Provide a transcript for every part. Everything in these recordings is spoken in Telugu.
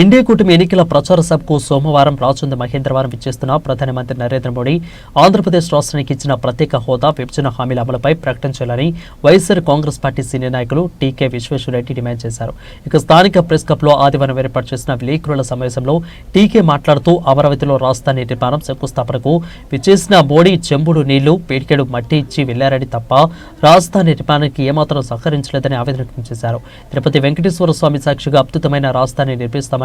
ఇండియా కూటమి ఎన్నికల ప్రచార సభకు సోమవారం రాజుంది మహేంద్రవరం ఇచ్చేస్తున్న ప్రధానమంత్రి నరేంద్ర మోడీ ఆంధ్రప్రదేశ్ రాష్ట్రానికి ఇచ్చిన ప్రత్యేక హోదా విభజన హామీల అమలుపై ప్రకటించాలని వైఎస్ఆర్ కాంగ్రెస్ పార్టీ సీనియర్ నాయకులు టీకే విశ్వేశ్వరరెడ్డి డిమాండ్ చేశారు. ఇక స్థానిక ప్రెస్ క్లబ్లో ఆదివారం ఏర్పాటు చేసిన విలేకరుల సమావేశంలో టీకే మాట్లాడుతూ అమరావతిలో రాజధాని నిర్మాణం శంకుస్థాపనకు విచ్చేసిన మోడీ చెంబుడు నీళ్ళు పేడికెడు మట్టి ఇచ్చి వెళ్ళారని తప్ప రాజధాని నిర్మాణానికి ఏమాత్రం సహకరించలేదని ఆవేదన వ్యక్తం చేశారు. తిరుపతి వెంకటేశ్వర స్వామి సాక్షిగా అద్భుతమైన రాజధాని నిర్మిస్తామని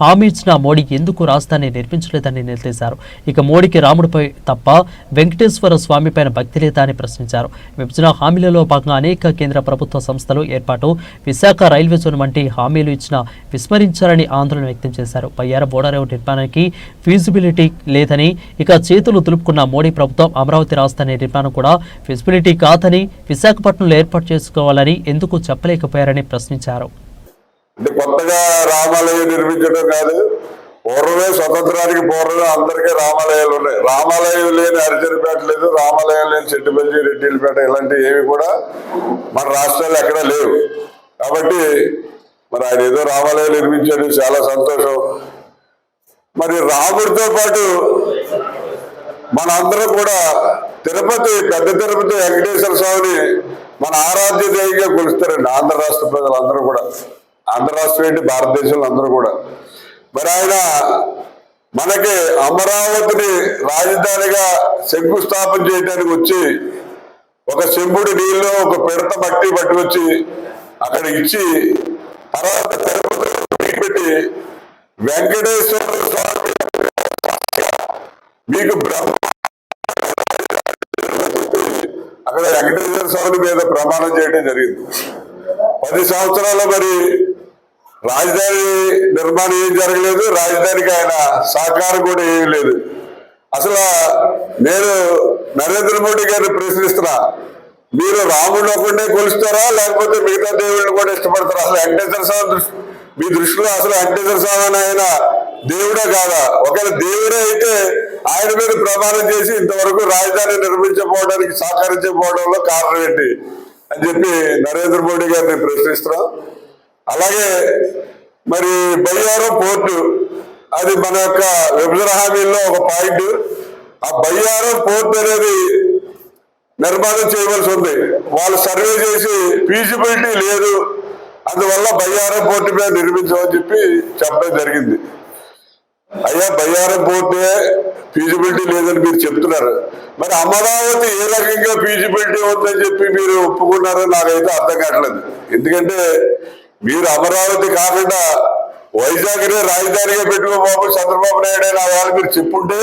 హామీ ఇచ్చిన మోడీ ఎందుకు రాజధాని నిర్మించలేదని నిలదీశారు. ఇక మోడీకి రాముడిపై తప్ప వెంకటేశ్వర స్వామిపైన భక్తి లేదా అని ప్రశ్నించారు. విభజన హామీలలో భాగంగా అనేక కేంద్ర ప్రభుత్వ సంస్థలు ఏర్పాటు విశాఖ రైల్వే జోన్ వంటి హామీలు ఇచ్చిన విస్మరించారని ఆందోళన వ్యక్తం చేశారు. బయ్యార బోడారేవు నిర్మాణానికి ఫీజిబిలిటీ లేదని ఇక చేతులు తులుపుకున్న మోడీ ప్రభుత్వం అమరావతి రాజధాని నిర్మాణం కూడా ఫీజిబిలిటీ కాదని విశాఖపట్నంలో ఏర్పాటు చేసుకోవాలని ఎందుకు చెప్పలేకపోయారని ప్రశ్నించారు. అంటే కొత్తగా రామాలయం నిర్మించడం కాదు పూర్వమే స్వతంత్రానికి పూర్వమే అందరికీ రామాలయాలు ఉన్నాయి. రామాలయం లేని హరిజనపేట లేదు రామాలయం లేని చెట్టుపల్లి రెడ్డిలపేట ఇలాంటివి ఏవి కూడా మన రాష్ట్రాలు ఎక్కడా లేవు. కాబట్టి మరి ఆయన ఏదో రామాలయం నిర్మించాడు చాలా సంతోషం. మరి రాముడితో పాటు మనందరం కూడా తిరుపతి పెద్ద తిరుపతి వెంకటేశ్వర స్వామిని మన ఆరాధ్య దేవిగా కొలుస్తారండి ఆంధ్ర రాష్ట్ర ప్రజలందరూ కూడా. ఆంధ్ర రాష్ట్రం ఏంటి? భారతదేశంలో అందరూ కూడా. మరి ఆయన మనకి అమరావతిని రాజధానిగా శంకుస్థాపన చేయడానికి వచ్చి ఒక చెంబుడి నీళ్ళు ఒక పిడత మట్టి పట్టుకొచ్చి అక్కడ ఇచ్చి తర్వాత పెట్టి వెంకటేశ్వర స్వామి మీకు బ్రహ్మ అక్కడ వెంకటేశ్వర స్వామి మీద ప్రమాణం చేయడం జరిగింది. పది సంవత్సరాల మరి రాజధాని నిర్మాణం ఏం జరగలేదు రాజధానికి ఆయన సహకారం కూడా ఏమీ లేదు. అసలు నేను నరేంద్ర మోడీ గారిని ప్రశ్నిస్తున్నా మీరు రాముడు ఒకటే కొలుస్తారా లేకపోతే మిగతా దేవుడిని కూడా ఇష్టపడతారా? అసలు వెంకటేశ్వర స్వామి మీ దృష్టిలో అసలు వెంకటేశ్వర స్వామి అని ఆయన దేవుడే కాదా? ఒకవేళ దేవుడే అయితే ఆయన మీద ప్రమాణం చేసి ఇంతవరకు రాజధాని నిర్మించకపోవడానికి సహకరించకపోవడంలో కారణం ఏంటి? అని చెప్పి నరేంద్ర మోడీ గారిని ప్రశ్నిస్తున్నాం. అలాగే మరి బయ్యారం పోర్టు అది మన యొక్క విభజన హామీల్లో ఒక పాయింట్. ఆ బయ్యారం పోర్ట్ అనేది నిర్మాణం చేయవలసి ఉంది. వాళ్ళు సర్వే చేసి ఫీజిబిలిటీ లేదు అందువల్ల బయ్యారం పోర్టు మీద నిర్మించమని చెప్పి చెప్పడం జరిగింది. అయ్యా బయ్యారం పోర్టే ఫీజిబిలిటీ లేదని మీరు చెప్తున్నారు. మరి అమరావతి ఏ రకంగా ఫీజిబిలిటీ ఉందని చెప్పి మీరు ఒప్పుకున్నారో నాకైతే అర్థం కావట్లేదు. ఎందుకంటే మీరు అమరావతి కాకుండా వైజాగ్నే రాజధానిగా పెట్టుకోబాబు చంద్రబాబు నాయుడు అని ఆ వాళ్ళు మీరు చెప్పుంటే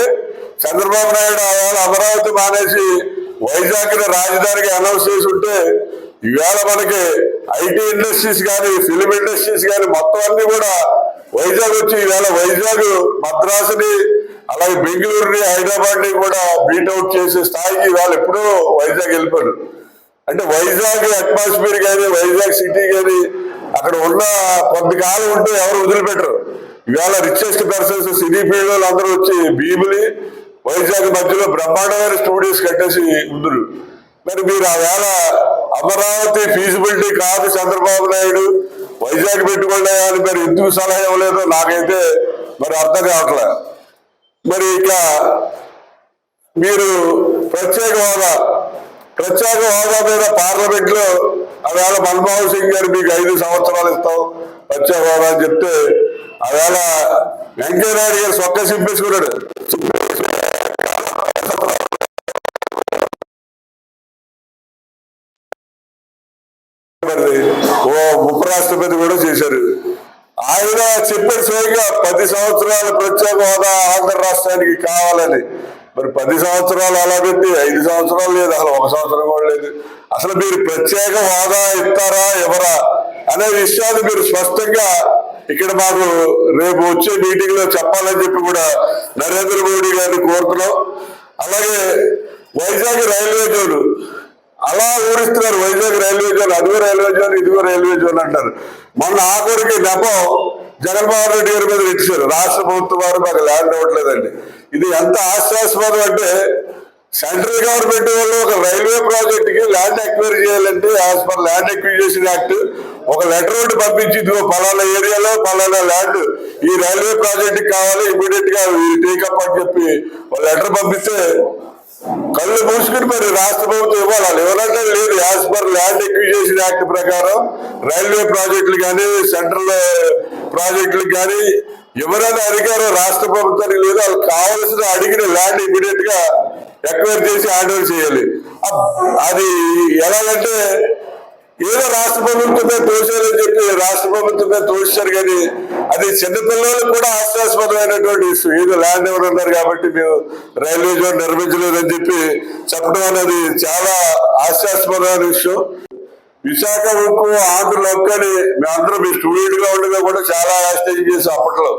చంద్రబాబు నాయుడు ఆ వాళ్ళు అమరావతి మానేసి వైజాగ్ రాజధానికి అనౌన్స్ చేసి ఉంటే ఈవేళ మనకి ఐటీ ఇండస్ట్రీస్ కానీ ఫిలిం ఇండస్ట్రీస్ కానీ మొత్తం అన్ని కూడా వైజాగ్ వచ్చి ఈవేళ వైజాగ్ మద్రాసుని అలాగే బెంగళూరుని హైదరాబాద్ని కూడా బీట్అవుట్ చేసే స్థాయికి వాళ్ళు ఎప్పుడూ వైజాగ్ వెళ్ళిపోయారు. అంటే వైజాగ్ అట్మాస్ఫియర్ కానీ వైజాగ్ సిటీ కానీ అక్కడ ఉన్న కొంతకాలం ఉంటే ఎవరు వదిలిపెట్టరు. ఇవాళ రిచెస్ట్ పర్సన్స్ సినీ ఫీల్డ్ అందరూ వచ్చి భీములి వైజాగ్ మధ్యలో బ్రహ్మాండమైన స్టూడియోస్ కట్టేసి ఉందరు మరి మీరు ఆ వేళ అమరావతి ఫీజిబిలిటీ కాదు చంద్రబాబు నాయుడు వైజాగ్ పెట్టుకోండి అని మరి ఎందుకు సలహా ఇవ్వలేదో నాకైతే మరి అర్థం కావట్లే. మరి ఇక మీరు ప్రత్యేక హోదా ప్రత్యేక హోదా మీద పార్లమెంట్లో ఆవేళ మన్మోహన్ సింగ్ గారు మీకు ఐదు సంవత్సరాలు ఇస్తాం. ప్రత్యేక హోదా అని చెప్తే ఆవేళ వెంకయ్యనాయుడు గారు సొక్క సింపేసుకున్నాడు ఓ ఉపరాష్ట్రపతి కూడా చేశారు. ఆయన చెప్పారు స్వయంగా పది సంవత్సరాల ప్రత్యేక హోదా ఆంధ్ర రాష్ట్రానికి కావాలని మరి పది సంవత్సరాలు అలా పెట్టి ఐదు సంవత్సరాలు లేదు అసలు ఒక సంవత్సరం కూడా లేదు. అసలు మీరు ప్రత్యేక వాదా ఇస్తారా ఎవరా అనే విషయాన్ని మీరు స్పష్టంగా ఇక్కడ మాకు రేపు వచ్చే మీటింగ్లో చెప్పాలని చెప్పి కూడా నరేంద్ర మోడీ గారిని కోరుతున్నాం. అలాగే వైజాగ్ రైల్వే జోన్ అలా ఊరిస్తున్నారు వైజాగ్ రైల్వే జోన్ అదిగో రైల్వే జోన్ ఇదిగో రైల్వే జోన్ అంటారు. మొన్న ఆఖరికి నెపం జగన్మోహన్ రెడ్డి గారి మీద ఇచ్చారు రాష్ట్ర ప్రభుత్వం వారు మాకు ల్యాండ్ ఇవ్వట్లేదండి. ఇది ఎంత ఆశ్వాసపదం అంటే సెంట్రల్ గవర్నమెంట్ వాళ్ళు ఒక రైల్వే ప్రాజెక్ట్కి ల్యాండ్ ఎక్వైర్ చేయాలంటే as per land acquisition act ఒక లెటర్ ఒకటి పంపించి పలానా ఏరియాలో పలానా ల్యాండ్ ఈ రైల్వే ప్రాజెక్ట్ కావాలి ఇమీడియట్గా టేకప్ అని చెప్పి ఒక లెటర్ పంపిస్తే కళ్ళు మూసుకుని మరి రాష్ట్ర ప్రభుత్వం ఇవ్వాలి. వాళ్ళు ఎవరంటే లేదు. As per land acquisition act ప్రకారం రైల్వే ప్రాజెక్టులు కానీ సెంట్రల్ ప్రాజెక్టులు కానీ ఎవరైనా అధికారం రాష్ట్ర ప్రభుత్వానికి లేదు వాళ్ళు కావలసిన అడిగిన ల్యాండ్ ఇమీడియట్గా ఎక్వైర్ చేసి ఆర్డర్ చేయాలి. అది ఎలాగంటే ఏదో రాష్ట్ర ప్రభుత్వమే తోసేయాలని చెప్పి రాష్ట్ర ప్రభుత్వమే తోసారు కానీ అది చిన్నపిల్లలకు కూడా హాస్యాస్పదమైనటువంటి ఇష్యూ. ఏదో ల్యాండ్ ఎవరు ఉన్నారు కాబట్టి మేము రైల్వే జోన్ నిర్మించలేదని చెప్పి చెప్పడం అనేది చాలా హాస్యాస్పదమైన విషయం విశాఖ ఉక్కు ఆంధ్ర ఒక్కని మేమందరం మీ స్టూడెంట్గా ఉండగా కూడా చాలా యాస్టేషన్ చేసాం అప్పట్లో.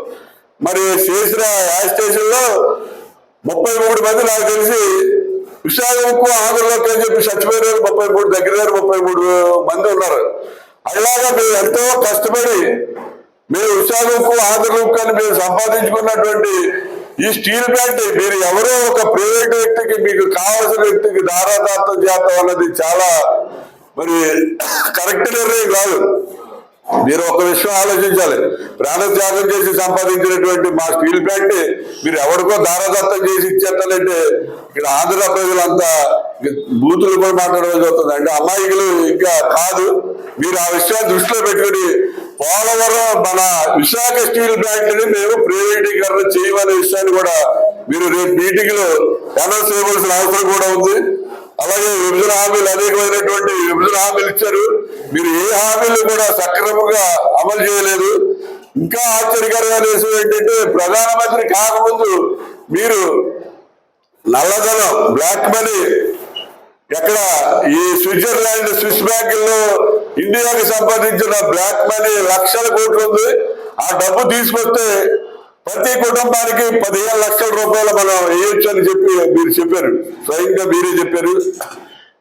మరి చేసిన యాస్టేషన్లో ముప్పై మూడు మంది నాకు తెలిసి విశాఖ ఉక్కు ఆంధ్రలోకి అని చెప్పి చచ్చిపోయిన ముప్పై మూడు దగ్గర దగ్గర ముప్పై మూడు మంది ఉన్నారు. అలాగా మేము ఎంతో కష్టపడి మీరు విశాఖ ఉక్కు ఆంధ్ర ఉక్కు అని మేము సంపాదించుకున్నటువంటి ఈ స్టీల్ ప్లాంట్ మీరు ఎవరో ఒక ప్రైవేట్ వ్యక్తికి మీకు కావాల్సిన వ్యక్తికి దారాదార్థం చేస్తాం అన్నది చాలా మరి కరెక్ట్ నిర్ణయం కాదు. మీరు ఒక విషయం ఆలోచించాలి. ప్రాణత్యాగం చేసి సంపాదించినటువంటి మా స్టీల్ ప్లాంట్ మీరు ఎవరికో దారదత్తం చేసి ఇచ్చేస్తానంటే ఇక్కడ ఆంధ్ర ప్రజలంతా బూతులు కూడా మాట్లాడడం జరుగుతుంది అంటే అమాయకులు ఇంకా కాదు. మీరు ఆ విషయాన్ని దృష్టిలో పెట్టుకుని పోలవరం మన విశాఖ స్టీల్ ప్లాంట్ని మేము ప్రైవేటీకరణ చేయమనే విషయాన్ని కూడా మీరు రేపు మీటింగ్లో అనౌన్స్ చేయవలసిన అవసరం కూడా ఉంది. అలాగే విభజన హామీలు అనేకమైనటువంటి విభజన హామీలు ఇచ్చారు. మీరు ఏ హామీలు కూడా సక్రమంగా అమలు చేయలేదు. ఇంకా ఆశ్చర్యకరమైన విషయం ఏంటంటే ప్రధానమంత్రి కాకముందు మీరు నల్లధనం బ్లాక్ మనీ ఎక్కడ ఈ స్విట్జర్లాండ్ స్విస్ బ్యాంకుల్లో ఇండియాకి సంబంధించిన బ్లాక్ మనీ లక్షల కోట్లు ఉంది. ఆ డబ్బు తీసుకొస్తే ప్రతి కుటుంబానికి పదిహేను లక్షల రూపాయలు మనం వేయొచ్చు అని చెప్పి మీరు చెప్పారు. స్వయంగా మీరే చెప్పారు.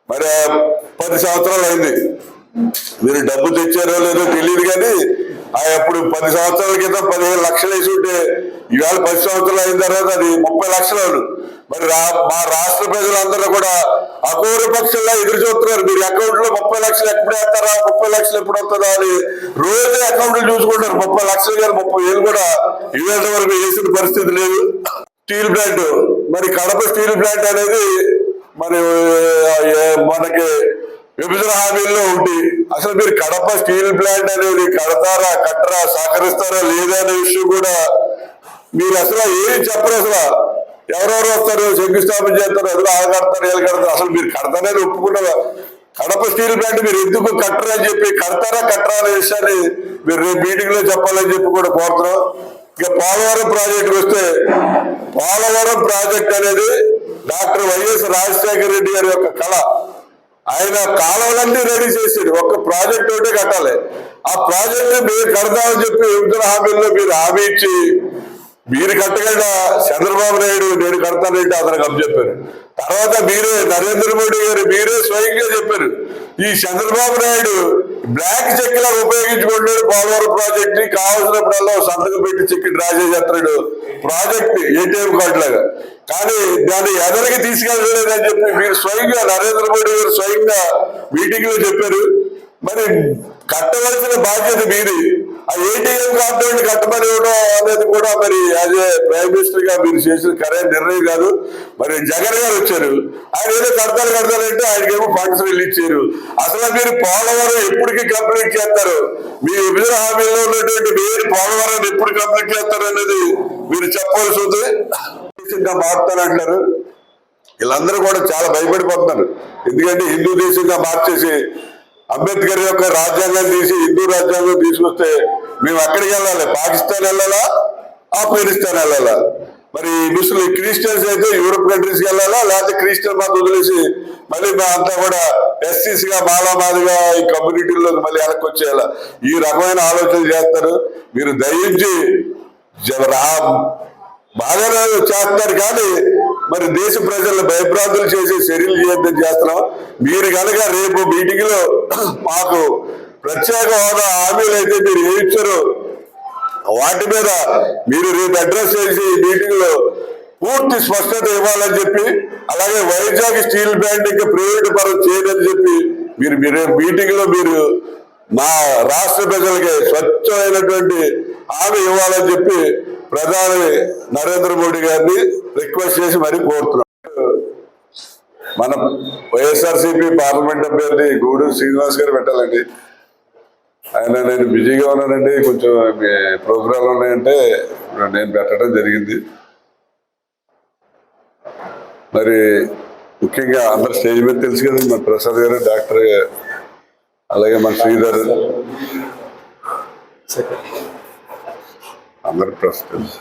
మరి పది సంవత్సరాలు అయింది. మీరు డబ్బు తెచ్చారో లేదో తెలియదు కానీ ఆ అప్పుడు పది సంవత్సరాల క్రితం పదిహేను లక్షలు వేసి ఉంటే ఇవాళ పది సంవత్సరాలు అయిన తర్వాత అది ముప్పై లక్షలు మరి రా- మా రాష్ట్ర ప్రజలందరూ కూడా అకౌరు పక్షంలో ఎదురు చూస్తున్నారు. మీరు అకౌంట్లో ముప్పై లక్షలు ఎప్పుడు వేస్తారా? ముప్పై లక్షలు ఎప్పుడు వస్తుందా అని రోజు అకౌంట్ చూసుకుంటారు ముప్పై లక్షలు కానీ ముప్పై వేలు కూడా ఇవాళ వరకు వేసిన పరిస్థితి లేదు. స్టీల్ ప్లాంట్ మరి కడప స్టీల్ ప్లాంట్ అనేది మరి మనకి విభజన హామీల్లో ఉంది. అసలు మీరు కడప స్టీల్ ప్లాంట్ అనేది కడతారా కట్టరా సహకరిస్తారా లేదా అనే విషయం కూడా మీరు అసలు ఏమి చెప్పరు అసలు. ఎవరెవరు వస్తారు? శంకుస్థాపన చేస్తారు అసలు ఆ కడతారు కడతారు. అసలు మీరు కడతారని ఒప్పుకున్నారా కడప స్టీల్ ప్లాంట్ మీరు ఎందుకు కట్టరని చెప్పి కడతారా కట్టరా అనే విషయాన్ని మీరు రేపు మీటింగ్లో చెప్పాలని చెప్పి కూడా కోరుతున్నాం. ఇక పోలవరం ప్రాజెక్ట్ వస్తే పోలవరం ప్రాజెక్ట్ అనేది డాక్టర్ వైఎస్ రాజశేఖర రెడ్డి గారి యొక్క కళ. ఆయన కాలువలన్నీ రెడీ చేసాడు. ఒక్క ప్రాజెక్ట్ ఒకటే కట్టాలి. ఆ ప్రాజెక్ట్ మీరు కడదామని చెప్పి విభజన హామీల్లో మీరు హామీ ఇచ్చి మీరు కట్టగల చంద్రబాబు నాయుడు నేను కడతానంటే అతనికి అప్పచెప్పారు తర్వాత మీరే నరేంద్ర మోడీ గారు మీరే స్వయంగా చెప్పారు. ఈ చంద్రబాబు నాయుడు బ్లాక్ చెక్ లా ఉపయోగించుకుంటాడు పోలవరం ప్రాజెక్ట్ని కావాల్సినప్పుడల్లా సంతకం పెట్టి చెక్ డ్రా చేసేస్తాడు ప్రాజెక్ట్ ఏటీఎం కార్డు లాగా. కానీ దాన్ని ఎదరికి తీసుకెళ్ళలేదని చెప్పి మీరు స్వయంగా నరేంద్ర మోడీ గారు స్వయంగా మీటింగ్లో చెప్పారు. మరి కట్టవలసిన బాధ్యత మీది. ఆ ఏటీఎం కార్డు కట్టమని ఇవ్వడం అనేది కూడా మరి యాజ్ ఏ ప్రైమ్ మినిస్టర్గా మీరు చేసిన కరెక్ట్ నిర్ణయం కాదు. మరి జగన్ గారు వచ్చారు. ఆయన ఏదో కడతారు కడతారంటే ఆయనకేమో ఫండ్స్ ఇచ్చారు అసలు మీరు పోలవరం ఎప్పటికి కంప్లీట్ చేస్తారు? మీ విభజన హామీలో ఉన్నటువంటి మీరు పోలవరం ఎప్పుడు కంప్లీట్ చేస్తారు అనేది మీరు చెప్పవలసి ఉంది. దేశంగా మారుతానంటారు వీళ్ళందరూ కూడా చాలా భయపడిపోతున్నారు. ఎందుకంటే హిందూ దేశంగా మార్చేసి అంబేద్కర్ యొక్క రాజ్యాంగం తీసి హిందూ రాజ్యాంగం తీసుకొస్తే మేము అక్కడికి వెళ్ళాలి. పాకిస్తాన్ వెళ్ళాలా? ఆఫ్ఘనిస్తాన్ వెళ్ళాలా? మరి ముస్లిం క్రిస్టియన్స్ అయితే యూరోప్ కంట్రీస్కి వెళ్ళాలా? లేకపోతే క్రిస్టియన్ మాకు వదిలేసి మళ్ళీ మా అంతా కూడా ఎస్సీస్గా మాలామాదిగా ఈ కమ్యూనిటీలోకి మళ్ళీ వెనక్కి వచ్చేయాలా? ఈ రకమైన ఆలోచన చేస్తారు. మీరు దయించి రా- బాగానే చేస్తారు కానీ మరి దేశ ప్రజలను భయభ్రాంతులు చేసే చర్యలు చేయొద్దని చేస్తున్నాం మీరు కనుక రేపు మీటింగ్లో మాకు ప్రత్యేక హోదా హామీలు అయితే మీరు ఏమిచ్చారు వాటి మీద మీరు రేపు అడ్రస్ చేసి మీటింగ్లో పూర్తి స్పష్టత ఇవ్వాలని చెప్పి అలాగే వైజాగ్ స్టీల్ ప్లాంట్ ఇంకా ప్రైవేట్ పరం చేయదని చెప్పి మీరు మీరు మీటింగ్లో మీరు మా రాష్ట్ర ప్రజలకి స్వచ్ఛమైనటువంటి హామీ ఇవ్వాలని చెప్పి ప్రధాని నరేంద్ర మోడీ గారిని రిక్వెస్ట్ చేసి మరీ కోరుతున్నాం. మన వైఎస్ఆర్సీపీ పార్లమెంట్ అభ్యర్థి గూడూరు శ్రీనివాస్ గారు పెట్టాలండి. ఆయన నేను బిజీగా ఉన్నానండి. కొంచెం ప్రోగ్రాంలు ఉన్నాయంటే నేను పెట్టడం జరిగింది. మరి ముఖ్యంగా అందరు స్టేజ్ మీద తెలుసు కదండి మన ప్రసాద్ గారు డాక్టర్ అలాగే మన శ్రీధర్. అందరు ప్రస్తుతం తెలుసు